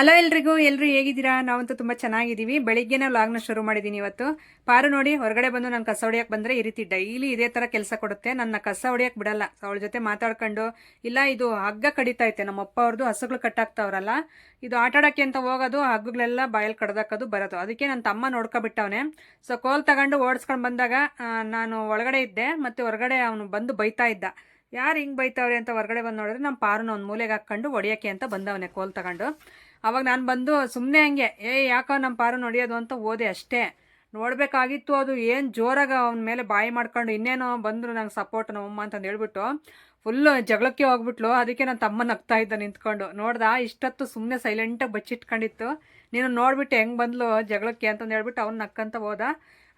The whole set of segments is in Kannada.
ಹಲೋ ಎಲ್ರಿಗೂ ಎಲ್ಲರೂ ಹೇಗಿದ್ದೀರಾ? ನಾವಂತೂ ತುಂಬ ಚೆನ್ನಾಗಿದ್ದೀವಿ. ಬೆಳಿಗ್ಗೆನೇ ಲಾಗ್ನ ಶುರು ಮಾಡಿದ್ದೀನಿ ಇವತ್ತು. ಪಾರು ನೋಡಿ, ಹೊರಗಡೆ ಬಂದು ನಾನು ಕಸ ಹೊಡಿಯಕ್ಕೆ ಬಂದರೆ ಈ ರೀತಿ ಡೈಲಿ ಇದೇ ಥರ ಕೆಲಸ ಕೊಡುತ್ತೆ. ನನ್ನ ಕಸ ಹೊಡಿಯಕ್ಕೆ ಬಿಡಲ್ಲ. ಅವಳ ಜೊತೆ ಮಾತಾಡ್ಕೊಂಡು, ಇಲ್ಲ ಇದು ಹಗ್ಗ ಕಡಿತೈತೆ ನಮ್ಮ ಅಪ್ಪ ಅವ್ರದ್ದು ಹಸುಗಳು ಕಟ್ಟಾಕ್ತಾವ್ರಲ್ಲ. ಇದು ಆಟ ಆಡೋಕ್ಕೆ ಅಂತ ಹೋಗೋದು ಹಗ್ಗಗಳೆಲ್ಲ ಬಾಯಲ್ಲಿ ಕಡ್ದಾಕೋದು, ಬರೋದು. ಅದಕ್ಕೆ ನನ್ನ ತಮ್ಮ ನೋಡ್ಕೊಬಿಟ್ಟವನೆ. ಸೊ ಕೋಲ್ ತಗೊಂಡು ಓಡಿಸ್ಕೊಂಡು ಬಂದಾಗ ನಾನು ಒಳಗಡೆ ಇದ್ದೆ ಮತ್ತು ಹೊರಗಡೆ ಅವನು ಬಂದು ಬೈತಾ ಇದ್ದ. ಯಾರು ಹಿಂಗೆ ಬೈತಾವ್ರೆ ಅಂತ ಹೊರಗಡೆ ಬಂದು ನೋಡಿದ್ರೆ ನಮ್ಮ ಪಾರನ್ನು ಒಂದು ಮೂಲೆಗೆ ಹಾಕ್ಕೊಂಡು ಹೊಡಿಯೋಕ್ಕೆ ಅಂತ ಬಂದವನೆ ಕೋಲ್ ತಗೊಂಡು. ಅವಾಗ ನಾನು ಬಂದು ಸುಮ್ಮನೆ ಹಂಗೆ, ಏ, ಯಾಕೋ ನಮ್ಮ ಪಾರು ನಡೆಯೋದು ಅಂತ ಓದೆ ಅಷ್ಟೇ. ನೋಡಬೇಕಾಗಿತ್ತು ಅದು ಏನು ಜೋರಾಗಿ ಅವನ ಮೇಲೆ ಬಾಯಿ ಮಾಡ್ಕೊಂಡು ಇನ್ನೇನೋ ಬಂದರು ನಂಗೆ ಸಪೋರ್ಟ್ ನಮ್ಮಮ್ಮ ಅಂತಂದು ಹೇಳ್ಬಿಟ್ಟು ಫುಲ್ಲು ಜಗಳಕ್ಕೆ ಹೋಗ್ಬಿಟ್ಲು. ಅದಕ್ಕೆ ನನ್ನ ತಮ್ಮ ನಗ್ತಾ ಇದ್ದ ನಿಂತ್ಕೊಂಡು. ನೋಡ್ದ, ಇಷ್ಟೊತ್ತು ಸುಮ್ಮನೆ ಸೈಲೆಂಟಾಗಿ ಬಚ್ಚಿಟ್ಕೊಂಡಿತ್ತು. ನೀನು ನೋಡ್ಬಿಟ್ಟು ಹೆಂಗೆ ಬಂದ್ಲು ಜಗಳಕ್ಕೆ ಅಂತಂದು ಹೇಳ್ಬಿಟ್ಟು ಅವ್ನು ನಕ್ಕಂತ ಹೋದ.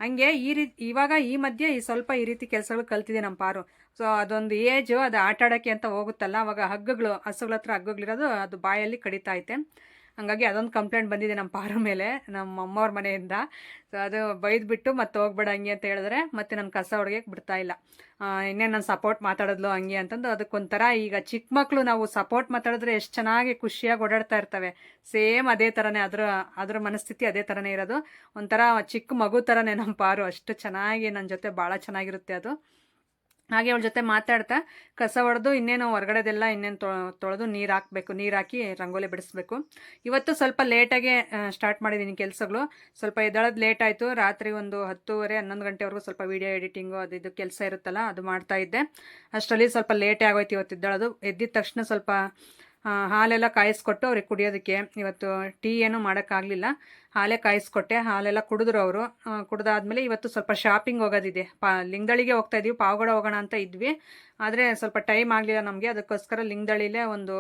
ಹಂಗೆ ಈ ರೀತಿ ಇವಾಗ ಈ ಮಧ್ಯೆ ಈ ಸ್ವಲ್ಪ ಈ ರೀತಿ ಕೆಲಸಗಳು ಕಲ್ತಿದೆ ನಮ್ಮ ಪಾರು. ಸೊ ಅದೊಂದು ಏಜು ಅದು ಆಟಾಡೋಕ್ಕೆ ಅಂತ ಹೋಗುತ್ತಲ್ಲ, ಅವಾಗ ಹಗ್ಗಗಳು ಹಸುಗಳ ಹತ್ರ ಹಗ್ಗಗಳಿರೋದು ಅದು ಬಾಯಲ್ಲಿ ಕಡಿತಾ ಐತೆ. ಹಂಗಾಗಿ ಅದೊಂದು ಕಂಪ್ಲೇಂಟ್ ಬಂದಿದೆ ನಮ್ಮ ಪಾರ ಮೇಲೆ ನಮ್ಮ ಅಮ್ಮವ್ರ ಮನೆಯಿಂದ. ಸೊ ಅದು ಬೈದ್ಬಿಟ್ಟು ಮತ್ತೆ ಹೋಗ್ಬೇಡ ಹಂಗೆ ಅಂತ ಹೇಳಿದ್ರೆ ಮತ್ತೆ ನನ್ನ ಕಸ ಹೊಡ್ಯಕ್ಕೆ ಬಿಡ್ತಾ ಇಲ್ಲ. ಇನ್ನೇನು ನಾನು ಸಪೋರ್ಟ್ ಮಾತಾಡಿದ್ಲು ಹಂಗೆ ಅಂತಂದು ಅದಕ್ಕೊಂಥರ ಈಗ ಚಿಕ್ಕ ಮಕ್ಕಳು ನಾವು ಸಪೋರ್ಟ್ ಮಾತಾಡಿದ್ರೆ ಎಷ್ಟು ಚೆನ್ನಾಗಿ ಖುಷಿಯಾಗಿ ಓಡಾಡ್ತಾ ಇರ್ತವೆ. ಸೇಮ್ ಅದೇ ಥರನೇ ಅದರ ಅದರ ಮನಸ್ಥಿತಿ ಅದೇ ಥರನೇ ಇರೋದು. ಒಂಥರ ಚಿಕ್ಕ ಮಗು ಥರನೇ ನಮ್ಮ ಪಾರು. ಅಷ್ಟು ಚೆನ್ನಾಗಿ ನನ್ನ ಜೊತೆ ಭಾಳ ಚೆನ್ನಾಗಿರುತ್ತೆ ಅದು. ಹಾಗೆ ಅವಳ ಜೊತೆ ಮಾತಾಡ್ತಾ ಕಸ ಹೊಡೆದು ಇನ್ನೇನು ಹೊರಗಡೆದೆಲ್ಲ ಇನ್ನೇನು ತೊಳೆದು ನೀರು ಹಾಕಬೇಕು, ನೀರು ಹಾಕಿ ರಂಗೋಲಿ ಬಿಡಿಸ್ಬೇಕು. ಇವತ್ತು ಸ್ವಲ್ಪ ಲೇಟಾಗೆ ಸ್ಟಾರ್ಟ್ ಮಾಡಿದ್ದೀನಿ ಕೆಲಸಗಳು. ಸ್ವಲ್ಪ ಎದ್ದಳೋದು ಲೇಟ್ ಆಯಿತು. ರಾತ್ರಿ ಒಂದು ಹತ್ತೂವರೆ, ಹನ್ನೊಂದು ಗಂಟೆವರೆಗೂ ಸ್ವಲ್ಪ ವೀಡಿಯೋ ಎಡಿಟಿಂಗು ಅದು ಇದು ಕೆಲಸ ಇರುತ್ತಲ್ಲ, ಅದು ಮಾಡ್ತಾ ಇದ್ದೆ. ಅಷ್ಟರಲ್ಲಿ ಸ್ವಲ್ಪ ಲೇಟೇ ಆಗೋಯ್ತು ಇವತ್ತು ಎದ್ದೇಳೋದು. ಎದ್ದಿದ ತಕ್ಷಣ ಸ್ವಲ್ಪ ಹಾಲೆಲ್ಲ ಕಾಯಿಸ್ಕೊಟ್ಟು ಅವ್ರಿಗೆ ಕುಡಿಯೋದಕ್ಕೆ ಇವತ್ತು ಟೀ ಏನೂ ಮಾಡೋಕ್ಕಾಗಲಿಲ್ಲ. ಹಾಲೇ ಕಾಯಿಸ್ಕೊಟ್ಟೆ, ಹಾಲೆಲ್ಲ ಕುಡಿದ್ರು ಅವರು. ಕುಡ್ದಾದ್ಮೇಲೆ ಇವತ್ತು ಸ್ವಲ್ಪ ಶಾಪಿಂಗ್ ಹೋಗೋದಿದೆ. ಪಾ ಲಿಂಗದಳಿಗೆ ಹೋಗ್ತಾ ಇದೀವಿ. ಪಾವಗಡ ಹೋಗೋಣ ಅಂತ ಇದ್ವಿ. ಆದರೆ ಸ್ವಲ್ಪ ಟೈಮ್ ಆಗಲಿಲ್ಲ ನಮಗೆ. ಅದಕ್ಕೋಸ್ಕರ ಲಿಂಗದಳಿಲೇ ಒಂದು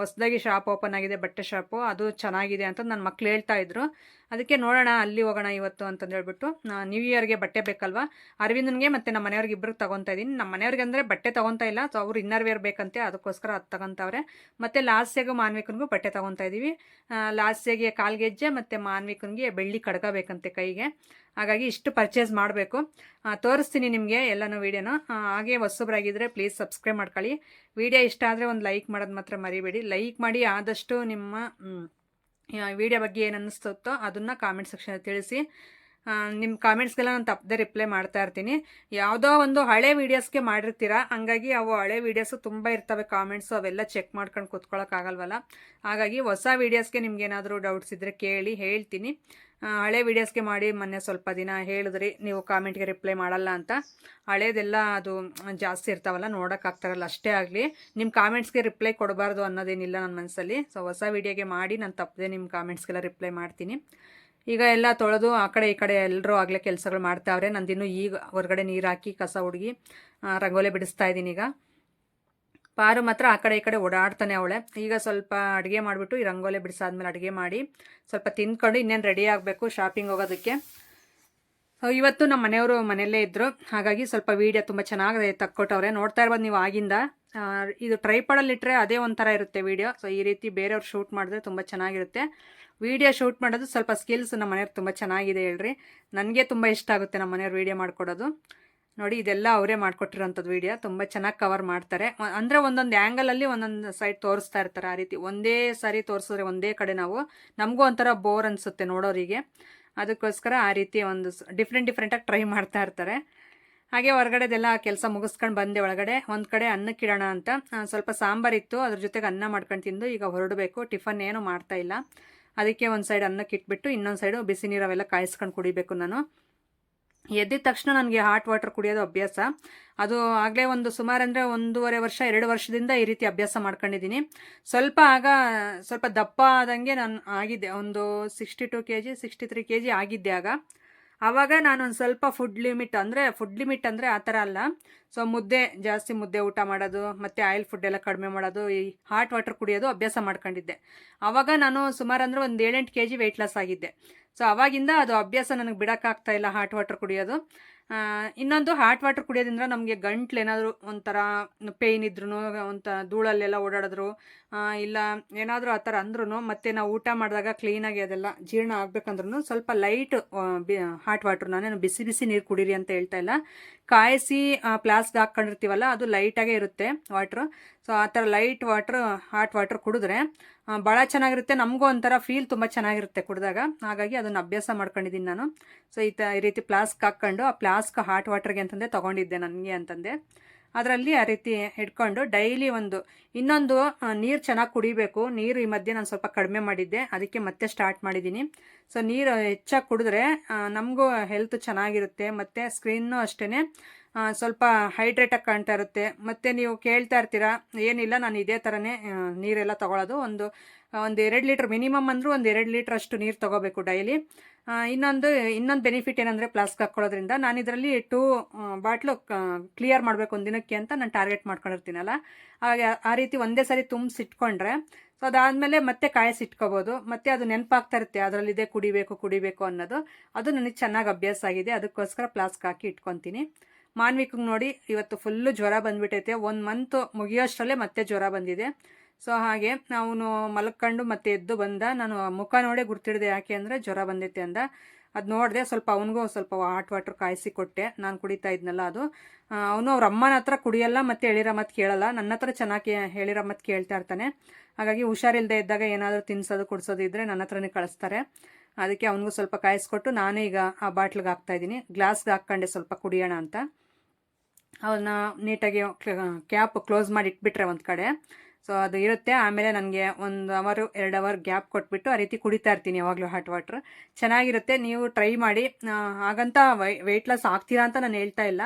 ಹೊಸದಾಗಿ ಶಾಪ್ ಓಪನ್ ಆಗಿದೆ, ಬಟ್ಟೆ ಶಾಪು. ಅದು ಚೆನ್ನಾಗಿದೆ ಅಂತ ನನ್ನ ಮಕ್ಳು ಹೇಳ್ತಾ ಇದ್ರು. ಅದಕ್ಕೆ ನೋಡೋಣ, ಅಲ್ಲಿ ಹೋಗೋಣ ಇವತ್ತು ಅಂತಂದು ಹೇಳ್ಬಿಟ್ಟು ನ್ಯೂ ಇಯರ್ಗೆ ಬಟ್ಟೆ ಬೇಕಲ್ವಾ? ಅರವಿಂದನಿಗೆ ಮತ್ತು ನಮ್ಮ ಮನೆಯವ್ರಿಗೆ ಇಬ್ಬರಿಗೆ ತಗೊತಾ ಇದ್ದೀನಿ ನಮ್ಮ ಮನೆಯವ್ರಿಗೆ ಅಂದರೆ ಬಟ್ಟೆ ತೊಗೊತಾ ಇಲ್ಲ. ಸೊ, ಅವ್ರು ಇನ್ನರ್ ವೇರ್ ಬೇಕಂತೆ, ಅದಕ್ಕೋಸ್ಕರ ಅದು ತಗೊಂತವ್ರೆ. ಮತ್ತು ಲಾಸ್ಯಗೂ ಮಾನ್ವಿಕನಿಗೂ ಬಟ್ಟೆ ತೊಗೊತಾ ಇದ್ದೀವಿ ಲಾಸ್ಯಗೆ ಕಾಲ್ಗೆಜ್ಜೆ ಮತ್ತು ಮಾನ್ವಿಕನಿಗೆ ಬೆಳ್ಳಿ ಕಡ್ಗ ಬೇಕಂತೆ ಕೈಗೆ. ಹಾಗಾಗಿ ಇಷ್ಟು ಪರ್ಚೇಸ್ ಮಾಡಬೇಕು. ತೋರಿಸ್ತೀನಿ ನಿಮಗೆ ಎಲ್ಲನೂ ವೀಡಿಯೋನ ಹಾಗೆ ಹೊಸಬ್ರಾಗಿದ್ದರೆ ಪ್ಲೀಸ್ ಸಬ್ಸ್ಕ್ರೈಬ್ ಮಾಡ್ಕೊಳ್ಳಿ. ವಿಡಿಯೋ ಇಷ್ಟ ಆದರೆ ಒಂದು ಲೈಕ್ ಮಾಡೋದು ಮಾತ್ರ ಮರಿಬೇಡಿ. ಲೈಕ್ ಮಾಡಿ ಆದಷ್ಟು ನಿಮ್ಮ ವಿಡಿಯೋ ಬಗ್ಗೆ ಏನು ಅನ್ನಿಸ್ತೋ ಅದನ್ನು ಕಾಮೆಂಟ್ ಸೆಕ್ಷನ್ ತಿಳಿಸಿ. ನಿಮ್ಮ ಕಾಮೆಂಟ್ಸ್ಗೆಲ್ಲ ನಾನು ತಪ್ಪದೆ ರಿಪ್ಲೈ ಮಾಡ್ತಾ ಇರ್ತೀನಿ. ಯಾವುದೋ ಒಂದು ಹಳೆ ವೀಡಿಯೋಸ್ಗೆ ಮಾಡಿರ್ತೀರ? ಹಂಗಾಗಿ ಅವು ಹಳೆ ವೀಡಿಯೋಸು ತುಂಬ ಇರ್ತವೆ ಕಾಮೆಂಟ್ಸು ಅವೆಲ್ಲ ಚೆಕ್ ಮಾಡ್ಕೊಂಡು ಕೂತ್ಕೊಳ್ಳೋಕ್ಕಾಗಲ್ವಲ್ಲ ಹಾಗಾಗಿ ಹೊಸ ವೀಡಿಯೋಸ್ಗೆ ನಿಮ್ಗೆ ಏನಾದರೂ ಡೌಟ್ಸ್ ಇದ್ದರೆ ಕೇಳಿ, ಹೇಳ್ತೀನಿ. ಹಳೆ ವೀಡಿಯೋಸ್ಗೆ ಮಾಡಿ, ಮೊನ್ನೆ ಸ್ವಲ್ಪ ದಿನ ಹೇಳಿದ್ರಿ, ನೀವು ಕಾಮೆಂಟ್ಗೆ ರಿಪ್ಲೈ ಮಾಡಲ್ಲ ಅಂತ. ಹಳೇದೆಲ್ಲ ಅದು ಜಾಸ್ತಿ ಇರ್ತಾವಲ್ಲ ನೋಡೋಕ್ಕಾಗ್ತಾರಲ್ಲ ಅಷ್ಟೇ ಆಗಲಿ. ನಿಮ್ಮ ಕಾಮೆಂಟ್ಸ್ಗೆ ರಿಪ್ಲೈ ಕೊಡಬಾರ್ದು ಅನ್ನೋದೇನಿಲ್ಲ ನನ್ನ ಮನಸ್ಸಲ್ಲಿ ಸೊ ಹೊಸ ವೀಡಿಯೋಗೆ ಮಾಡಿ, ನಾನು ತಪ್ಪದೆ ನಿಮ್ಮ ಕಾಮೆಂಟ್ಸ್ಗೆಲ್ಲ ರಿಪ್ಲೈ ಮಾಡ್ತೀನಿ. ಈಗ ಎಲ್ಲ ತೊಳೆದು ಆ ಕಡೆ ಈ ಕಡೆ ಎಲ್ಲರೂ ಆಗಲೇ ಕೆಲಸಗಳು ಮಾಡ್ತಾವ್ರೆ. ನಂದಿನ್ನು ಈಗ ಹೊರಗಡೆ ನೀರು ಹಾಕಿ ಕಸ ಹುಡುಗಿ ರಂಗೋಲೆ ಬಿಡಿಸ್ತಾ ಇದ್ದೀನಿ ಈಗ. ಪಾರು ಮಾತ್ರ ಆ ಕಡೆ ಈ ಕಡೆ ಓಡಾಡ್ತಾನೆ ಅವಳೆ. ಈಗ ಸ್ವಲ್ಪ ಅಡುಗೆ ಮಾಡಿಬಿಟ್ಟು ಈ ರಂಗೋಲೆ ಬಿಡಿಸಾದ್ಮೇಲೆ ಅಡುಗೆ ಮಾಡಿ ಸ್ವಲ್ಪ ತಿಂದ್ಕೊಂಡು ಇನ್ನೇನು ರೆಡಿ ಆಗಬೇಕು ಶಾಪಿಂಗ್ ಹೋಗೋದಕ್ಕೆ. ಇವತ್ತು ನಮ್ಮ ಮನೆಯವರು ಮನೆಯಲ್ಲೇ ಇದ್ದರು ಹಾಗಾಗಿ ಸ್ವಲ್ಪ ವೀಡಿಯೋ ತುಂಬ ಚೆನ್ನಾಗಿದೆ ತಕ್ಕೊಟ್ಟವ್ರೆ. ನೋಡ್ತಾ ಇರ್ಬೋದು ನೀವು ಆಗಿಂದ. ಇದು ಟ್ರೈಪಾಡಲ್ಲಿ ಇಟ್ಟರೆ ಅದೇ ಒಂಥರ ಇರುತ್ತೆ ವೀಡಿಯೋ ಸೊ ಈ ರೀತಿ ಬೇರೆಯವ್ರು ಶೂಟ್ ಮಾಡಿದ್ರೆ ತುಂಬ ಚೆನ್ನಾಗಿರುತ್ತೆ. ವೀಡಿಯೋ ಶೂಟ್ ಮಾಡೋದು ಸ್ವಲ್ಪ ಸ್ಕಿಲ್ಸ್ ನಮ್ಮ ಮನೆಯವ್ರು ತುಂಬ ಚೆನ್ನಾಗಿದೆ ಹೇಳ್ರಿ. ನನಗೆ ತುಂಬ ಇಷ್ಟ ಆಗುತ್ತೆ ನಮ್ಮ ಮನೆಯವ್ರು ವೀಡಿಯೋ ಮಾಡಿಕೊಡೋದು. ನೋಡಿ, ಇದೆಲ್ಲ ಅವರೇ ಮಾಡಿಕೊಟ್ಟಿರೋಂಥದ್ದು ವೀಡಿಯೋ. ತುಂಬ ಚೆನ್ನಾಗಿ ಕವರ್ ಮಾಡ್ತಾರೆ. ಅಂದರೆ ಒಂದೊಂದು ಆ್ಯಂಗಲಲ್ಲಿ ಒಂದೊಂದು ಸೈಡ್ ತೋರಿಸ್ತಾ ಇರ್ತಾರೆ ಆ ರೀತಿ. ಒಂದೇ ಸಾರಿ ತೋರಿಸಿದ್ರೆ ಒಂದೇ ಕಡೆ ನಾವು. ನಮಗೂ ಒಂಥರ ಬೋರ್ ಅನಿಸುತ್ತೆ ನೋಡೋರಿಗೆ. ಅದಕ್ಕೋಸ್ಕರ ಆ ರೀತಿ ಒಂದು ಡಿಫ್ರೆಂಟ್ ಡಿಫ್ರೆಂಟಾಗಿ ಟ್ರೈ ಮಾಡ್ತಾ ಇರ್ತಾರೆ. ಹಾಗೆ ಹೊರಗಡೆದೆಲ್ಲ ಕೆಲಸ ಮುಗಿಸ್ಕೊಂಡು ಬಂದೆ ಒಳಗಡೆ. ಒಂದು ಕಡೆ ಅನ್ನಕ್ಕಿಡೋಣ ಅಂತ. ಸ್ವಲ್ಪ ಸಾಂಬಾರಿತ್ತು ಅದ್ರ ಜೊತೆಗೆ ಅನ್ನ ಮಾಡ್ಕೊಂಡು ತಿಂದು ಈಗ ಹೊರಡಬೇಕು. ಟಿಫನ್ ಏನು ಮಾಡ್ತಾ ಇಲ್ಲ. ಅದಕ್ಕೆ ಒಂದು ಸೈಡ್ ಅನ್ನಕ್ಕೆ ಇಟ್ಬಿಟ್ಟು ಇನ್ನೊಂದು ಸೈಡು ಬಿಸಿ ನೀರವೆಲ್ಲ ಕಾಯಿಸ್ಕೊಂಡು ಕುಡಿಬೇಕು ನಾನು. ಎದ್ದಿದ ತಕ್ಷಣ ನನಗೆ ಹಾಟ್ ವಾಟರ್ ಕುಡಿಯೋದು ಅಭ್ಯಾಸ. ಅದು ಆಗಲೇ ಒಂದು ಸುಮಾರು ಅಂದರೆ ಒಂದೂವರೆ ವರ್ಷ, ಎರಡು ವರ್ಷದಿಂದ ಈ ರೀತಿ ಅಭ್ಯಾಸ ಮಾಡ್ಕೊಂಡಿದ್ದೀನಿ. ಸ್ವಲ್ಪ ಆಗ, ಸ್ವಲ್ಪ ದಪ್ಪ ಆದಂಗೆ ನಾನು ಆಗಿದ್ದೆ ಒಂದು sixty two K G sixty three K G ಆಗಿದ್ದೆ ಆಗ. ಆವಾಗ ನಾನೊಂದು ಸ್ವಲ್ಪ ಫುಡ್ ಲಿಮಿಟ್ ಅಂದರೆ ಫುಡ್ ಲಿಮಿಟ್ ಅಂದರೆ ಆ ಥರ ಅಲ್ಲ. ಸೊ ಮುದ್ದೆ, ಜಾಸ್ತಿ ಮುದ್ದೆ ಊಟ ಮಾಡೋದು, ಮತ್ತು ಆಯಿಲ್ ಫುಡ್ ಎಲ್ಲ ಕಡಿಮೆ ಮಾಡೋದು, ಈ ಹಾಟ್ ವಾಟರ್ ಕುಡಿಯೋದು ಅಭ್ಯಾಸ ಮಾಡ್ಕೊಂಡಿದ್ದೆ. ಆವಾಗ ನಾನು ಸುಮಾರು ಅಂದರೆ ಒಂದು ಏಳೆಂಟು ಕೆ ಜಿ ವೆಯ್ಟ್ ಲಾಸ್ ಆಗಿದ್ದೆ. ಸೊ ಅವಾಗಿಂದ ಅದು ಅಭ್ಯಾಸ ನನಗೆ ಬಿಡೋಕ್ಕಾಗ್ತಾ ಇಲ್ಲ ಹಾಟ್ ವಾಟರ್ ಕುಡಿಯೋದು. ಇನ್ನೊಂದು ಹಾಟ್ ವಾಟರ್ ಕುಡಿಯೋದ್ರಿಂದ ನಮಗೆ ಗಂಟ್ಲು ಏನಾದರೂ ಒಂಥರ ಪೇಯ್ನ್ ಇದ್ರೂ ಒಂಥ ಧೂಳಲ್ಲೆಲ್ಲ ಓಡಾಡಿದ್ರು ಇಲ್ಲ ಏನಾದರೂ ಆ ಥರ ಅಂದ್ರೂ ಮತ್ತೆ ನಾವು ಊಟ ಮಾಡಿದಾಗ ಕ್ಲೀನಾಗಿ ಅದೆಲ್ಲ ಜೀರ್ಣ ಆಗಬೇಕಂದ್ರೂ ಸ್ವಲ್ಪ ಲೈಟ್ ಬಿ ಹಾಟ್ ವಾಟ್ರ್ ನಾನೇನು ಬಿಸಿ ಬಿಸಿ ನೀರು ಕುಡೀರಿ ಅಂತ ಹೇಳ್ತಾ ಇಲ್ಲ. ಕಾಯಿಸಿ ಪ್ಲಾಸ್ಕ್ ಹಾಕ್ಕೊಂಡಿರ್ತೀವಲ್ಲ, ಅದು ಲೈಟಾಗೇ ಇರುತ್ತೆ ವಾಟ್ರು ಸೊ ಆ ಥರ ಲೈಟ್ ವಾಟ್ರ್ ಹಾಟ್ ವಾಟ್ರ್ ಕುಡಿದ್ರೆ ಭಾಳ ಚೆನ್ನಾಗಿರುತ್ತೆ. ನಮಗೂ ಒಂಥರ ಫೀಲ್ ತುಂಬ ಚೆನ್ನಾಗಿರುತ್ತೆ ಕುಡಿದಾಗ. ಹಾಗಾಗಿ ಅದನ್ನು ಅಭ್ಯಾಸ ಮಾಡ್ಕೊಂಡಿದ್ದೀನಿ ನಾನು. ಸೊ ಈ ತ, ಈ ರೀತಿ ಪ್ಲಾಸ್ಕ್ ಹಾಕ್ಕೊಂಡು ಆ ಫ್ಲಾಸ್ಕ್ ಹಾಟ್ ವಾಟರ್ಗೆ ಅಂತಂದೆ ತೊಗೊಂಡಿದ್ದೆ ನನಗೆ ಅಂತಂದೆ. ಅದರಲ್ಲಿ ಆ ರೀತಿ ಹಿಡ್ಕೊಂಡು ಡೈಲಿ ಒಂದು ಇನ್ನೊಂದು ನೀರು ಚೆನ್ನಾಗಿ ಕುಡಿಬೇಕು. ನೀರು ಈ ಮಧ್ಯೆ ನಾನು ಸ್ವಲ್ಪ ಕಡಿಮೆ ಮಾಡಿದ್ದೆ. ಅದಕ್ಕೆ ಮತ್ತೆ ಸ್ಟಾರ್ಟ್ ಮಾಡಿದ್ದೀನಿ ಸೊ ನೀರು ಹೆಚ್ಚಾಗಿ ಕುಡಿದ್ರೆ ನಮಗೂ ಹೆಲ್ತ್ ಚೆನ್ನಾಗಿರುತ್ತೆ. ಮತ್ತು ಸ್ಕ್ರೀನ್ನು ಅಷ್ಟೇ ಸ್ವಲ್ಪ ಹೈಡ್ರೇಟಾಗಿ ಕಾಣ್ತಾ ಇರುತ್ತೆ. ಮತ್ತು ನೀವು ಕೇಳ್ತಾ ಇರ್ತೀರಾ, ಏನಿಲ್ಲ, ನಾನು ಇದೇ ಥರನೇ ನೀರೆಲ್ಲ ತೊಗೊಳೋದು. ಒಂದು ಒಂದು ಎರಡು ಲೀಟ್ರ್, ಮಿನಿಮಮ್ ಅಂದರೂ ಒಂದು ಎರಡು ಲೀಟ್ರ್ ಅಷ್ಟು ನೀರು ತೊಗೋಬೇಕು ಡೈಲಿ. ಇನ್ನೊಂದು ಇನ್ನೊಂದು ಬೆನಿಫಿಟ್ ಏನಂದರೆ ಪ್ಲಾಸ್ಕ್ ಹಾಕ್ಕೊಳ್ಳೋದ್ರಿಂದ ನಾನು ಇದರಲ್ಲಿ ಟೂ ಬಾಟ್ಲು ಕ್ಲಿಯರ್ ಮಾಡಬೇಕು ಒಂದು ದಿನಕ್ಕೆ ಅಂತ ನಾನು ಟಾರ್ಗೆಟ್ ಮಾಡ್ಕೊಂಡಿರ್ತೀನಲ್ಲ. ಹಾಗೆ ಆ ರೀತಿ ಒಂದೇ ಸರಿ ತುಂಬಿಸಿಟ್ಕೊಂಡ್ರೆ ಸೊ ಅದಾದಮೇಲೆ ಮತ್ತೆ ಕಾಯಿಸಿಟ್ಕೋಬೋದು ಮತ್ತೆ ಅದು ನೆನಪಾಗ್ತಾ ಇರುತ್ತೆ, ಅದರಲ್ಲಿದೆ ಕುಡಿಬೇಕು ಕುಡಿಬೇಕು ಅನ್ನೋದು. ಅದು ನನಗೆ ಚೆನ್ನಾಗಿ ಅಭ್ಯಾಸ ಆಗಿದೆ, ಅದಕ್ಕೋಸ್ಕರ ಪ್ಲಾಸ್ಕ್ ಹಾಕಿ ಇಟ್ಕೊತೀನಿ. ಮಾನ್ವಿಕಂಗೆ ನೋಡಿ ಇವತ್ತು ಫುಲ್ಲು ಜ್ವರ ಬಂದ್ಬಿಟ್ಟೈತೆ ಒಂದು ಮಂತ್ ಮುಗಿಯೋಷ್ಟರಲ್ಲೇ ಮತ್ತೆ ಜ್ವರ ಬಂದಿದೆ. ಸೊ ಹಾಗೆ ಅವನು ಮಲ್ಕೊಂಡು ಮತ್ತೆ ಎದ್ದು ಬಂದ, ನಾನು ಮುಖ ನೋಡೇ ಗುರ್ತಿಡಿದೆ ಯಾಕೆ ಅಂದರೆ ಜ್ವರ ಬಂದೈತೆ ಅಂದ. ಅದು ನೋಡಿದೆ ಸ್ವಲ್ಪ ಅವನಿಗೂ ಸ್ವಲ್ಪ ಹಾಟ್ ವಾಟ್ರ್ ಕಾಯಿಸಿ ಕೊಟ್ಟೆ. ನಾನು ಕುಡಿತಾ ಇದ್ನಲ್ಲ ಅದು. ಅವನು ಅವ್ರ ಅಮ್ಮನ ಹತ್ರ ಕುಡಿಯಲ್ಲ ಮತ್ತು ಹೇಳಿರೋ ಮತ್ತು ಕೇಳಲ್ಲ. ನನ್ನ ಹತ್ರ ಚೆನ್ನಾಗಿ ಹೇಳಿರೋ ಮತ್ತು ಕೇಳ್ತಾ ಇರ್ತಾನೆ. ಹಾಗಾಗಿ ಹುಷಾರಿಲ್ಲದೆ ಇದ್ದಾಗ ಏನಾದರೂ ತಿನ್ಸೋದು, ಕುಡಿಸೋದು ಇದ್ದರೆ ನನ್ನ ಹತ್ರನೇ ಕಳಿಸ್ತಾರೆ. ಅದಕ್ಕೆ ಅವನಿಗೂ ಸ್ವಲ್ಪ ಕಾಯಿಸ್ಕೊಟ್ಟು ನಾನೇ ಈಗ ಆ ಬಾಟ್ಲಿಗೆ ಹಾಕ್ತಾಯಿದ್ದೀನಿ ಗ್ಲಾಸ್ಗೆ ಹಾಕ್ಕೊಂಡೆ ಸ್ವಲ್ಪ ಕುಡಿಯೋಣ ಅಂತ. ಅವನ್ನ ನೀಟಾಗಿ ಕ್ಯಾಪ್ ಕ್ಲೋಸ್ ಮಾಡಿ ಇಟ್ಬಿಟ್ರೆ ಒಂದು ಕಡೆ. ಸೊ ಅದು ಇರುತ್ತೆ. ಆಮೇಲೆ ನನಗೆ ಒಂದು ಅವರು, ಎರಡು ಅವರ್ ಗ್ಯಾಪ್ ಕೊಟ್ಬಿಟ್ಟು ಆ ರೀತಿ ಕುಡಿತಾ ಇರ್ತೀನಿ ಯಾವಾಗಲೂ ಹಾಟ್ ವಾಟ್ರ್ ಚೆನ್ನಾಗಿರುತ್ತೆ. ನೀವು ಟ್ರೈ ಮಾಡಿ ಹಾಗಂತ ವೈ ವೆಯ್ಟ್ ಲಾಸ್ ಆಗ್ತೀರಾ ಅಂತ ನಾನು ಹೇಳ್ತಾ ಇಲ್ಲ.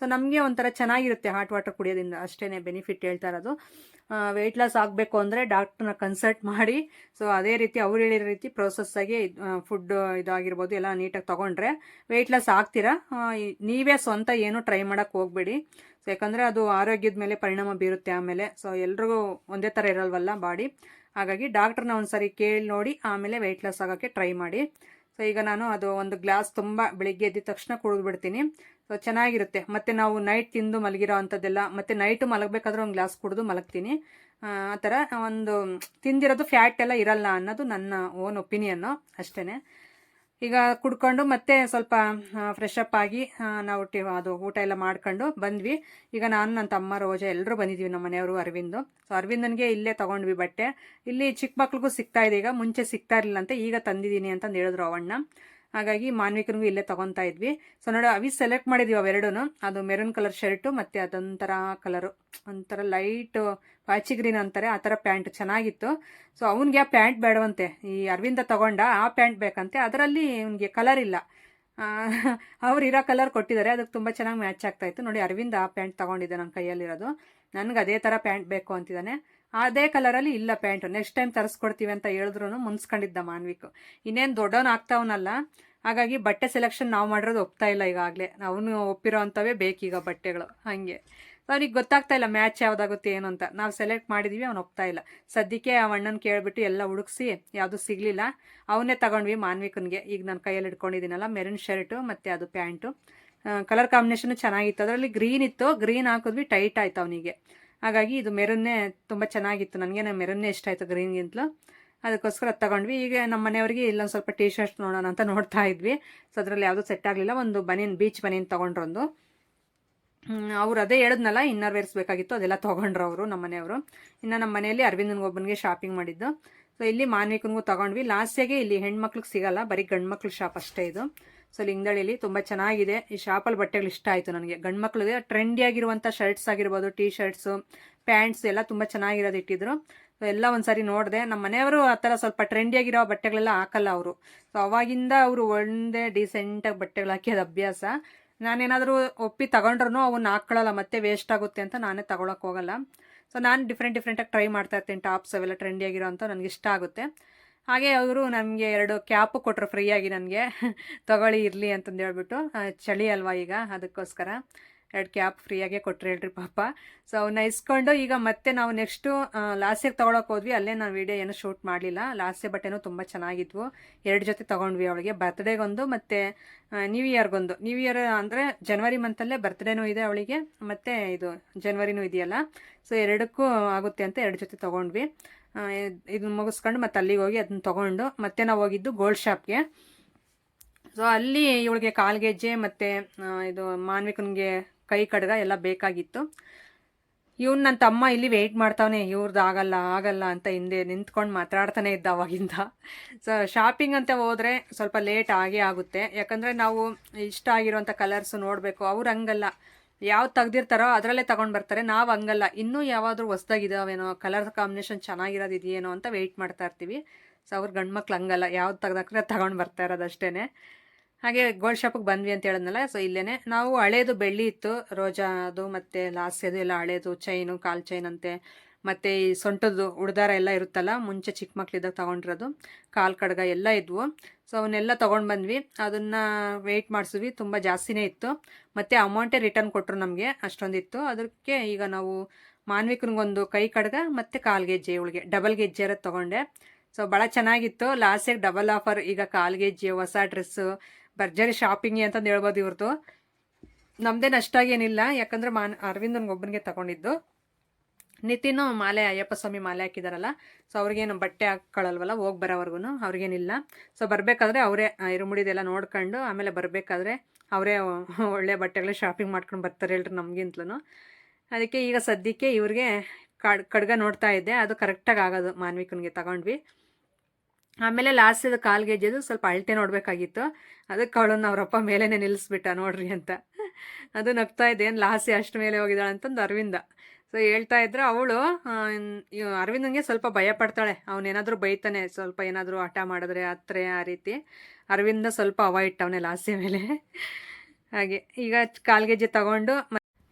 ಸೊ ನಮಗೆ ಒಂಥರ ಚೆನ್ನಾಗಿರುತ್ತೆ ಹಾಟ್ ವಾಟರ್ ಕುಡಿಯೋದ್ರಿಂದ. ಅಷ್ಟೇ ಬೆನಿಫಿಟ್ ಹೇಳ್ತಾ ಇರೋದು. ವೆಯ್ಟ್ ಲಾಸ್ ಆಗಬೇಕು ಅಂದರೆ ಡಾಕ್ಟ್ರನ್ನ ಕನ್ಸಲ್ಟ್ ಮಾಡಿ. ಸೊ ಅದೇ ರೀತಿ ಅವ್ರು ಹೇಳಿರೋ ರೀತಿ ಪ್ರೊಸೆಸ್ಸಾಗಿ ಫುಡ್ ಇದಾಗಿರ್ಬೋದು, ಎಲ್ಲ ನೀಟಾಗಿ ತೊಗೊಂಡ್ರೆ ವೆಯ್ಟ್ ಲಾಸ್ ಆಗ್ತೀರಾ? ನೀವೇ ಸ್ವಂತ ಏನು ಟ್ರೈ ಮಾಡೋಕ್ಕೆ ಹೋಗಬೇಡಿ. ಸೊ ಯಾಕಂದರೆ ಅದು ಆರೋಗ್ಯದ ಮೇಲೆ ಪರಿಣಾಮ ಬೀರುತ್ತೆ ಆಮೇಲೆ. ಸೊ ಎಲ್ರಿಗೂ ಒಂದೇ ಥರ ಇರಲ್ವಲ್ಲ ಬಾಡಿ. ಹಾಗಾಗಿ ಡಾಕ್ಟ್ರನ್ನ ಒಂದು ಸರಿ ಕೇಳಿ ನೋಡಿ, ಆಮೇಲೆ ವೆಯ್ಟ್ ಲಾಸ್ ಆಗೋಕ್ಕೆ ಟ್ರೈ ಮಾಡಿ. ಸೊ ಈಗ ನಾನು ಅದು ಒಂದು ಗ್ಲಾಸ್ ತುಂಬ ಬೆಳಿಗ್ಗೆ ಎದ್ದ ತಕ್ಷಣ ಕುಡಿದ್ಬಿಡ್ತೀನಿ ಸೊ ಚೆನ್ನಾಗಿರುತ್ತೆ. ಮತ್ತು ನಾವು ನೈಟ್ ತಿಂದು ಮಲಗಿರೋ ಅಂಥದ್ದೆಲ್ಲ, ಮತ್ತು ನೈಟು ಮಲಗಬೇಕಾದ್ರೆ ಒಂದು ಗ್ಲಾಸ್ ಕುಡಿದು ಮಲಗ್ತೀನಿ. ಆ ಥರ ಒಂದು ತಿಂದಿರೋದು ಫ್ಯಾಟ್ ಎಲ್ಲ ಇರಲ್ಲ ಅನ್ನೋದು ನನ್ನ ಓನ್ ಒಪಿನಿಯನ್ನು ಅಷ್ಟೇ ಈಗ ಕುಡ್ಕೊಂಡು ಮತ್ತೆ ಸ್ವಲ್ಪ ಫ್ರೆಶ್ ಅಪ್ ಆಗಿ ನಾವು ಟಿ, ಅದು ಊಟ ಎಲ್ಲ ಮಾಡ್ಕೊಂಡು ಬಂದ್ವಿ. ಈಗ ನಾನು, ನನ್ನ ತಮ್ಮ, ರೋಜ ಎಲ್ಲರೂ ಬಂದಿದ್ದೀವಿ ನಮ್ಮ ಮನೆಯವರು ಅರವಿಂದು. ಸೊ ಅರವಿಂದನಿಗೆ ಇಲ್ಲೇ ತೊಗೊಂಡ್ವಿ ಬಟ್ಟೆ. ಇಲ್ಲಿ ಚಿಕ್ಕ ಮಕ್ಳಿಗೂ ಸಿಗ್ತಾ ಇದೆ, ಈಗ ಮುಂಚೆ ಸಿಗ್ತಾ ಇರಲಿಲ್ಲ ಅಂತ ಈಗ ತಂದಿದ್ದೀನಿ ಅಂತಂದು ಹೇಳಿದ್ರು ಅವಣ್ಣ. ಹಾಗಾಗಿ ಮಾನ್ವಿಕನಿಗೂ ಇಲ್ಲೇ ತೊಗೊತಾ ಇದ್ವಿ. ಸೊ ನೋಡಿ, ಅವಿ ಸೆಲೆಕ್ಟ್ ಮಾಡಿದ್ವಿ ಅವೆರಡೂ ಅದು ಮೆರೂನ್ ಕಲರ್ ಶರ್ಟು ಮತ್ತು ಅದೊಂಥರ ಕಲರು ಒಂಥರ ಲೈಟ್ ಪಾಚಿ ಗ್ರೀನ್ ಅಂತಾರೆ, ಆ ಥರ ಪ್ಯಾಂಟ್ ಚೆನ್ನಾಗಿತ್ತು. ಸೊ ಅವನಿಗೆ ಆ ಪ್ಯಾಂಟ್ ಬೇಡವಂತೆ. ಈ ಅರವಿಂದ ತಗೊಂಡ ಆ ಪ್ಯಾಂಟ್ ಬೇಕಂತೆ. ಅದರಲ್ಲಿ ಅವನಿಗೆ ಕಲರ್ ಇಲ್ಲ. ಅವ್ರು ಇರೋ ಕಲರ್ ಕೊಟ್ಟಿದ್ದಾರೆ. ಅದಕ್ಕೆ ತುಂಬ ಚೆನ್ನಾಗಿ ಮ್ಯಾಚ್ ಆಗ್ತಾಯಿತ್ತು ನೋಡಿ, ಅರವಿಂದ ಆ ಪ್ಯಾಂಟ್ ತೊಗೊಂಡಿದ್ದೆ ನನ್ನ ಕೈಯಲ್ಲಿರೋದು. ನನಗೆ ಅದೇ ಥರ ಪ್ಯಾಂಟ್ ಬೇಕು ಅಂತಿದ್ದಾನೆ. ಅದೇ ಕಲರಲ್ಲಿ ಇಲ್ಲ ಪ್ಯಾಂಟು. ನೆಕ್ಸ್ಟ್ ಟೈಮ್ ತರಿಸ್ಕೊಡ್ತೀವಿ ಅಂತ ಹೇಳಿದ್ರು ಮುನ್ಸ್ಕೊಂಡಿದ್ದ ಮಾನ್ವಿಕ್. ಇನ್ನೇನು ದೊಡ್ಡವನು ಆಗ್ತಾವನಲ್ಲ. ಹಾಗಾಗಿ ಬಟ್ಟೆ ಸೆಲೆಕ್ಷನ್ ನಾವು ಮಾಡಿರೋದು ಒಪ್ತಾ ಇಲ್ಲ ಈಗಾಗಲೇ. ಅವನು ಒಪ್ಪಿರೋ ಅಂಥವೇ ಬೇಕೀಗ ಬಟ್ಟೆಗಳು. ಹಾಗೆ. ಅವ್ನಿಗೆ ಗೊತ್ತಾಗ್ತಾ ಇಲ್ಲ ಮ್ಯಾಚ್ ಯಾವ್ದಾಗುತ್ತೆ ಏನು ಅಂತ. ನಾವು ಸೆಲೆಕ್ಟ್ ಮಾಡಿದ್ವಿ, ಅವ್ನು ಒಪ್ತಾ ಇಲ್ಲ. ಸದ್ಯಕ್ಕೆ ಆ ಅಣ್ಣನ ಕೇಳಿಬಿಟ್ಟು ಎಲ್ಲ ಹುಡುಕ್ಸಿ, ಯಾವುದು ಸಿಗಲಿಲ್ಲ. ಅವನ್ನೇ ತಗೊಂಡ್ವಿ ಮಾನ್ವಿಕನ್ಗೆ. ಈಗ ನಾನು ಕೈಯಲ್ಲಿ ಇಟ್ಕೊಂಡಿದ್ದೀನಲ್ಲ ಮೆರೂನ್ ಶರ್ಟು ಮತ್ತು ಅದು ಪ್ಯಾಂಟು. ಕಲರ್ ಕಾಂಬಿನೇಷನ್ ಚೆನ್ನಾಗಿತ್ತು. ಅದರಲ್ಲಿ ಗ್ರೀನ್ ಇತ್ತು. ಗ್ರೀನ್ ಹಾಕಿದ್ವಿ ಟೈಟ್ ಆಯ್ತು ಅವನಿಗೆ. ಹಾಗಾಗಿ ಇದು ಮೆರನ್ನೇ ತುಂಬ ಚೆನ್ನಾಗಿತ್ತು. ನನಗೆ ಮೆರನ್ನೇ ಇಷ್ಟ ಆಯಿತು ಗ್ರೀನ್ಗಿಂತಲೂ ಅದಕ್ಕೋಸ್ಕರ ಅದು ತಗೊಂಡ್ವಿ. ಈಗ ನಮ್ಮ ಮನೆಯವರಿಗೆ ಇಲ್ಲೊಂದು ಸ್ವಲ್ಪ ಟೀ ಶರ್ಟ್ ನೋಡೋಣ ಅಂತ ನೋಡ್ತಾ ಇದ್ವಿ. ಸೊ ಅದರಲ್ಲಿ ಯಾವುದೂ ಸೆಟ್ ಆಗಲಿಲ್ಲ. ಒಂದು ಬನೀನ್ ಬೀಚ್ ಬನೀನ್ ತೊಗೊಂಡ್ರೊಂದು ಅವ್ರು ಅದೇ ಹೇಳಿದ್ನಲ್ಲ ಇನ್ನರ್ ವೇರ್ಸ್ ಬೇಕಾಗಿತ್ತು ಅದೆಲ್ಲ ತೊಗೊಂಡ್ರು ಅವರು ನಮ್ಮ ಮನೆಯವರು. ಇನ್ನು ನಮ್ಮ ಮನೆಯಲ್ಲಿ ಅರವಿಂದನಿಗೊಬ್ಬನಿಗೆ ಶಾಪಿಂಗ್ ಮಾಡಿದ್ದು. ಸೊ ಇಲ್ಲಿ ಮಾನ್ವಿಕನಿಗೂ ತಗೊಂಡ್ವಿ. ಲಾಸ್ಟಿಗೆ ಇಲ್ಲಿ ಹೆಣ್ಮಕ್ಳಿಗೆ ಸಿಗಲ್ಲ, ಬರೀ ಗಂಡು ಮಕ್ಳು ಶಾಪ್ ಅಷ್ಟೇ ಇದು. ಸೊ ಲಿಂಗದಳ್ಳಿಲಿ ತುಂಬ ಚೆನ್ನಾಗಿದೆ. ಈ ಶಾಪಲ್ಲಿ ಬಟ್ಟೆಗಳು ಇಷ್ಟ ಆಯಿತು ನನಗೆ. ಗಂಡು ಟ್ರೆಂಡಿ ಟ್ರೆಂಡಿಯಾಗಿರುವಂಥ ಶರ್ಟ್ಸ್ ಆಗಿರ್ಬೋದು ಟೀ ಶರ್ಟ್ಸು ಪ್ಯಾಂಟ್ಸ್ ಎಲ್ಲ ತುಂಬ ಚೆನ್ನಾಗಿರೋದು ಇಟ್ಟಿದ್ರು. ಸೊ ಎಲ್ಲ ಒಂದ್ಸರಿ ಸಾರಿ ನೋಡಿದೆ. ನಮ್ಮ ಮನೆಯವರು ಆ ಥರ ಸ್ವಲ್ಪ ಟ್ರೆಂಡಿಯಾಗಿರೋ ಬಟ್ಟೆಗಳೆಲ್ಲ ಹಾಕಲ್ಲ ಅವರು. ಸೊ ಅವಾಗಿಂದ ಅವರು ಒಂದೇ ಡೀಸೆಂಟಾಗಿ ಬಟ್ಟೆಗಳು ಹಾಕಿದ ಅಭ್ಯಾಸ. ನಾನೇನಾದರೂ ಒಪ್ಪಿ ತಗೊಂಡ್ರೂ ಅವನ್ನ ಹಾಕ್ಕೊಳ್ಳಲ್ಲ ಮತ್ತೆ ವೇಸ್ಟ್ ಆಗುತ್ತೆ ಅಂತ ನಾನೇ ತಗೊಳಕ್ಕೆ ಹೋಗಲ್ಲ. ಸೊ ನಾನು ಡಿಫ್ರೆಂಟ್ ಡಿಫ್ರೆಂಟಾಗಿ ಟ್ರೈ ಮಾಡ್ತಾ ಇರ್ತೀನಿ. ಟಾಪ್ಸ್ ಅವೆಲ್ಲ ಟ್ರೆಂಡಿಯಾಗಿರೋ ಅಂತ ನನಗೆ ಇಷ್ಟ ಆಗುತ್ತೆ. ಹಾಗೆ ಅವರು ನನಗೆ ಎರಡು ಕ್ಯಾಪು ಕೊಟ್ಟರು ಫ್ರೀಯಾಗಿ ನನಗೆ. ತಗೊಳ್ಳಿ, ಇರಲಿ ಅಂತಂದು ಹೇಳ್ಬಿಟ್ಟು. ಚಳಿ ಅಲ್ವಾ ಈಗ ಅದಕ್ಕೋಸ್ಕರ. ಎರಡು ಕ್ಯಾಪ್ ಫ್ರೀಯಾಗೆ ಕೊಟ್ಟರೆ ಹೇಳ್ರಿ ಪಾಪ. ಸೊ ಅವನ್ನ ಇಸ್ಕೊಂಡು ಈಗ ಮತ್ತೆ ನಾವು ನೆಕ್ಸ್ಟು ಲಾಸ್ಟಿಗೆ ತೊಗೊಳಕ್ಕೆ ಹೋದ್ವಿ. ಅಲ್ಲೇ ನಾವು ವೀಡಿಯೋ ಏನೂ ಶೂಟ್ ಮಾಡಲಿಲ್ಲ. ಲಾಸ್ಟೆ ಬಟ್ಟೆನೂ ತುಂಬ ಚೆನ್ನಾಗಿದ್ವು. ಎರಡು ಜೊತೆ ತೊಗೊಂಡ್ವಿ ಅವಳಿಗೆ. ಬರ್ತ್ಡೇಗೊಂದು ಮತ್ತು ನ್ಯೂ ಇಯರ್ಗೊಂದು ನ್ಯೂ ಇಯರ್ ಅಂದರೆ ಜನವರಿ ಮಂತಲ್ಲೇ ಬರ್ತ್ಡೇನೂ ಇದೆ ಅವಳಿಗೆ. ಮತ್ತು ಇದು ಜನ್ವರಿನೂ ಇದೆಯಲ್ಲ. ಸೊ ಎರಡಕ್ಕೂ ಆಗುತ್ತೆ ಅಂತ ಎರಡು ಜೊತೆ ತೊಗೊಂಡ್ವಿ. ಇದನ್ನ ಮುಗಿಸ್ಕೊಂಡು ಮತ್ತೆ ಅಲ್ಲಿಗೆ ಹೋಗಿ ಅದನ್ನ ತೊಗೊಂಡು ಮತ್ತೆ ನಾವು ಹೋಗಿದ್ದು ಗೋಲ್ಡ್ ಶಾಪ್ಗೆ ಸೊ ಅಲ್ಲಿ ಇವಳಿಗೆ ಕಾಲ್ಗೆಜ್ಜೆ ಮತ್ತು ಇದು ಮಾನ್ವಿಕನಿಗೆ ಕೈ ಕಡ್ಗ ಎಲ್ಲ ಬೇಕಾಗಿತ್ತು. ಇವ್ನು ನನ್ನ ತಮ್ಮ ಇಲ್ಲಿ ವೆಯ್ಟ್ ಮಾಡ್ತಾವನೆ ಇವ್ರದ್ದು ಆಗಲ್ಲ ಆಗಲ್ಲ ಅಂತ ಹಿಂದೆ ನಿಂತ್ಕೊಂಡು ಮಾತಾಡ್ತಾನೆ ಇದ್ದ ಅವಾಗಿಂದ. ಸೊ ಶಾಪಿಂಗ್ ಅಂತ ಹೋದರೆ ಸ್ವಲ್ಪ ಲೇಟ್ ಆಗೇ ಆಗುತ್ತೆ. ಯಾಕಂದರೆ ನಾವು ಇಷ್ಟ ಆಗಿರೋಂಥ ಕಲರ್ಸ್ ನೋಡಬೇಕು. ಅವ್ರು ಹಂಗಲ್ಲ. ಯಾವ್ದು ತೆಗ್ದಿರ್ತಾರೋ ಅದರಲ್ಲೇ ತಗೊಂಡು ಬರ್ತಾರೆ. ನಾವು ಹಂಗಲ್ಲ. ಇನ್ನೂ ಯಾವಾದರೂ ಹೊಸ್ದಾಗಿದ್ದಾವೇನೋ ಕಲರ್ ಕಾಂಬಿನೇಷನ್ ಚೆನ್ನಾಗಿರೋದು ಇದೆಯೇನೋ ಅಂತ ವೆಯ್ಟ್ ಮಾಡ್ತಾ ಇರ್ತೀವಿ. ಸೊ ಅವ್ರ ಗಂಡು ಮಕ್ಳು ಹಂಗಲ್ಲ. ಯಾವ್ದು ತೆಗ್ದಾಕ್ರೆ ತಗೊಂಡು ಬರ್ತಾ ಇರೋದು ಅಷ್ಟೇ ಹಾಗೆ ಗೋಲ್ಡ್ ಶಾಪಿಗೆ ಬಂದ್ವಿ ಅಂತ ಹೇಳಿದ್ನಲ್ಲ ಸೊ ಇಲ್ಲೇ ನಾವು ಹಳೇದು ಬೆಳ್ಳಿ ಇತ್ತು, ರೋಜಾ ಅದು ಮತ್ತು ಲಾಸ್ಯದು ಎಲ್ಲ ಹಳೇದು ಚೈನು ಕಾಲು ಚೈನ್ ಅಂತೆ. ಮತ್ತು ಈ ಸೊಂಟದ್ದು ಉಡ್ದಾರ ಎಲ್ಲ ಇರುತ್ತಲ್ಲ, ಮುಂಚೆ ಚಿಕ್ಕ ಮಕ್ಳಿದ್ದಾಗ ತೊಗೊಂಡಿರೋದು, ಕಾಲು ಕಡ್ಗ ಎಲ್ಲ ಇದ್ವು. ಸೊ ಅವನ್ನೆಲ್ಲ ತೊಗೊಂಡು ಬಂದ್ವಿ. ಅದನ್ನು ವೆಯ್ಟ್ ಮಾಡಿಸಿದ್ವಿ, ತುಂಬ ಜಾಸ್ತಿನೇ ಇತ್ತು. ಮತ್ತು ಅಮೌಂಟೇ ರಿಟರ್ನ್ ಕೊಟ್ಟರು ನಮಗೆ, ಅಷ್ಟೊಂದಿತ್ತು. ಅದಕ್ಕೆ ಈಗ ನಾವು ಮಾನ್ವಿಕನಿಗೊಂದು ಕೈ ಕಡ್ಗ ಮತ್ತು ಕಾಲು ಗೆಜ್ಜೆ, ಇವಳಿಗೆ ಡಬಲ್ ಗೆಜ್ಜೆ ಇರೋದು ತೊಗೊಂಡೆ. ಸೊ ಭಾಳ ಚೆನ್ನಾಗಿತ್ತು. ಲಾಸ್ಟಿಗೆ ಡಬಲ್ ಆಫರ್ ಈಗ ಕಾಲು ಗೆಜ್ಜೆ, ಹೊಸ ಡ್ರೆಸ್ಸು ಭರ್ಜರಿ ಶಾಪಿಂಗ್ ಅಂತಂದು ಹೇಳ್ಬೋದು ಇವ್ರದ್ದು ನಮ್ಮದೇನು ಅಷ್ಟಾಗೇನಿಲ್ಲ ಯಾಕಂದ್ರೆ ಮಾನ್ ಅರವಿಂದನ್ಗೆ ಒಬ್ಬನಿಗೆ ತಗೊಂಡಿದ್ದು. ನಿತಿನು ಮಾಲೆ, ಅಯ್ಯಪ್ಪ ಸ್ವಾಮಿ ಮಾಲೆ ಹಾಕಿದಾರಲ್ಲ ಸೊ ಅವ್ರಿಗೇನು ಬಟ್ಟೆ ಹಾಕ್ಕೊಳ್ಳಲ್ವಲ್ಲ ಹೋಗಿ ಬರೋವರೆಗೂ ಅವ್ರಿಗೇನಿಲ್ಲ. ಸೊ ಬರಬೇಕಾದ್ರೆ ಅವರೇ ಇರುಮುಡಿದೆಲ್ಲ ನೋಡ್ಕೊಂಡು, ಆಮೇಲೆ ಬರಬೇಕಾದ್ರೆ ಅವರೇ ಒಳ್ಳೆ ಬಟ್ಟೆಗಳೇ ಶಾಪಿಂಗ್ ಮಾಡ್ಕೊಂಡು ಬರ್ತಾರೆ ಹೇಳ್ರಿ ನಮಗಿಂತಲೂ ಅದಕ್ಕೆ ಈಗ ಸದ್ಯಕ್ಕೆ ಇವ್ರಿಗೆ ಕಡ್, ಕಡ್ಗ ನೋಡ್ತಾ ಇದ್ದೆ, ಅದು ಕರೆಕ್ಟಾಗಿ ಆಗೋದು, ಮಾನ್ವಿಕನಿಗೆ ತಗೊಂಡ್ವಿ. ಆಮೇಲೆ ಲಾಸ್ಟದ ಕಾಲು ಗೆಜ್ಜೆದು ಸ್ವಲ್ಪ ಅಳತೆ ನೋಡಬೇಕಾಗಿತ್ತು. ಅದಕ್ಕೆ ಅವಳನ್ನು ಅವರಪ್ಪ ಮೇಲೇನೆ ನಿಲ್ಲಿಸ್ಬಿಟ್ಟ ನೋಡ್ರಿ ಅಂತ. ಅದು ನಗ್ತಾ ಇದ್ದೆ ಏನು ಲಾಸಿ ಅಷ್ಟು ಮೇಲೆ ಹೋಗಿದ್ದಾಳೆ ಅಂತಂದು ಅರವಿಂದ. ಸೊ ಹೇಳ್ತಾ ಇದ್ರೆ, ಅವಳು ಅರವಿಂದಂಗೆ ಸ್ವಲ್ಪ ಭಯ ಪಡ್ತಾಳೆ. ಅವನೇನಾದರೂ ಬೈತಾನೆ, ಸ್ವಲ್ಪ ಏನಾದರೂ ಹಠ ಮಾಡಿದ್ರೆ, ಹತ್ರೆ, ಆ ರೀತಿ. ಅರವಿಂದ ಸ್ವಲ್ಪ ಅವಾಯ್ಡ್ ಅವನೇ ಲಾಸಿ ಮೇಲೆ. ಹಾಗೆ, ಈಗ ಕಾಲ್ಗೆಜ್ಜೆ ತಗೊಂಡು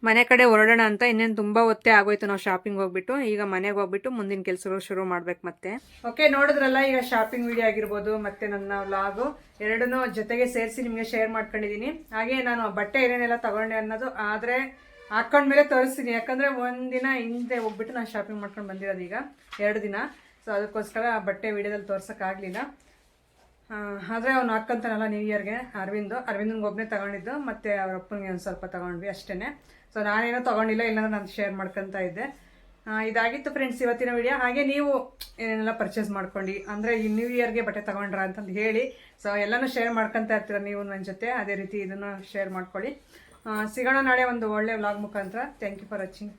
ಮನೆ ಕಡೆ ಹೊರಡೋಣ ಅಂತ ಇನ್ನೇನು ತುಂಬ ಒತ್ತೆ ಆಗೋಯ್ತು ನಾವು ಶಾಪಿಂಗ್ ಹೋಗ್ಬಿಟ್ಟು. ಈಗ ಮನೆಗೆ ಹೋಗ್ಬಿಟ್ಟು ಮುಂದಿನ ಕೆಲಸಗಳು ಶುರು ಮಾಡ್ಬೇಕು ಮತ್ತೆ. ಓಕೆ ನೋಡಿದ್ರಲ್ಲ, ಈಗ ಶಾಪಿಂಗ್ ವಿಡಿಯೋ ಆಗಿರ್ಬೋದು, ಮತ್ತೆ ನನ್ನ ಲಾಗು ಎರಡನ್ನೂ ಜೊತೆಗೆ ಸೇರಿಸಿ ನಿಮಗೆ ಶೇರ್ ಮಾಡ್ಕೊಂಡಿದ್ದೀನಿ ಹಾಗೆ ನಾನು ಬಟ್ಟೆ ಏನೇನೆಲ್ಲ ತಗೊಂಡೆ ಅನ್ನೋದು ಆದರೆ ಹಾಕೊಂಡ್ಮೇಲೆ ತೋರಿಸ್ತೀನಿ. ಯಾಕಂದರೆ ಒಂದಿನ ಹಿಂದೆ ಹೋಗ್ಬಿಟ್ಟು ನಾನು ಶಾಪಿಂಗ್ ಮಾಡ್ಕೊಂಡು ಬಂದಿರೋದು ಈಗ, ಎರಡು ದಿನ. ಸೊ ಅದಕ್ಕೋಸ್ಕರ ಬಟ್ಟೆ ವಿಡಿಯೋದಲ್ಲಿ ತೋರ್ಸೋಕ್ಕಾಗಲಿಲ್ಲ ಆದರೆ ಅವ್ನು ಹಾಕ್ಕಂತಾನಲ್ಲ ನ್ಯೂ ಇಯರ್ಗೆ ಅರವಿಂದು. ಅರವಿಂದನ್ಗೆ ಒಬ್ಬನೇ ತಗೊಂಡಿದ್ದು, ಮತ್ತು ಅವ್ರ ಅಪ್ಪನಿಗೆ ಒಂದು ಸ್ವಲ್ಪ ತಗೊಂಡ್ವಿ ಅಷ್ಟೇ ಸೊ ನಾನೇನೋ ತೊಗೊಂಡಿಲ್ಲ, ಇಲ್ಲಾಂದ್ರೆ ನಾನು ಶೇರ್ ಮಾಡ್ಕೊತಾ ಇದ್ದೆ. ಇದಾಗಿತ್ತು ಫ್ರೆಂಡ್ಸ್ ಇವತ್ತಿನ ವಿಡಿಯೋ ಹಾಗೆ ನೀವು ಏನೇನೆಲ್ಲ ಪರ್ಚೇಸ್ ಮಾಡ್ಕೊಂಡು, ಅಂದರೆ ಈ ನ್ಯೂ ಇಯರ್ಗೆ ಬಟ್ಟೆ ತೊಗೊಂಡ್ರ ಅಂತಂದು ಹೇಳಿ. ಸೊ ಎಲ್ಲನೂ ಶೇರ್ ಮಾಡ್ಕೊತಾ ಇರ್ತೀರ ನೀವು ನನ್ನ ಜೊತೆ, ಅದೇ ರೀತಿ ಇದನ್ನು ಶೇರ್ ಮಾಡ್ಕೊಳ್ಳಿ. ಸಿಗೋಣ ನಾಳೆ ಒಂದು ಒಳ್ಳೆ ವ್ಲಾಗ್ ಮುಖಾಂತರ. Thank you for watching